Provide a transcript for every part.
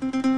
เ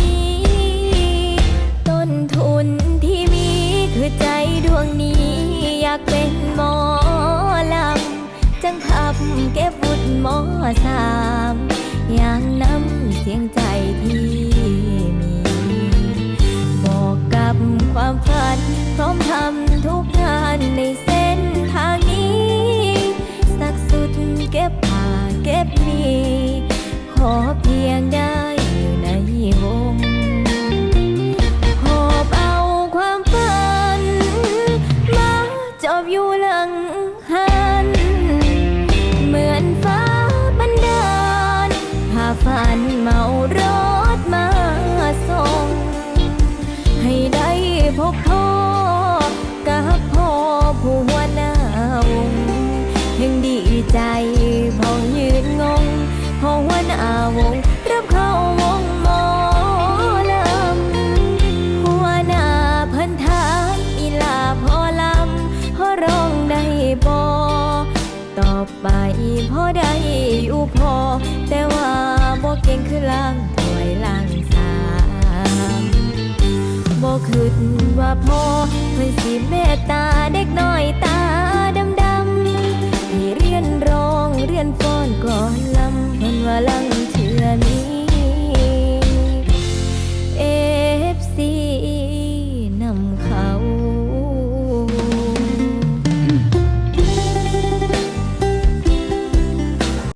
สามอย่างน้ำเสียงใจที่มี บอกกับความฝัน พร้อมทำทุกงานในเส้นทางนี้ สักสุดเก็บผ้าเก็บมี ขอเพียงได้อยู่ในวงหอบเอาความฝัน มาจอบอยู่ ฝันเมารถมาส่ง ให้ได้พบพ่อกับพ่อผู้หัวหน้าวงยังดีใจพอยืนงงพ่อหัวหน้าวงรับเข้าวงหมอลำหัวหน้าพิ่นถามอีลาพ่อลำพ่อร้องได้บ่ตอบไปพ่อได้อยู่พอแต่ สียงคือล่างถอยล่างสามบอกขึ้นว่าพ่อเพื่อสิเมตตาเด็กน้อยตาดำดำให้เรียนร้องเรียนฟ้อนก่อนลำเพื่นว่าลัง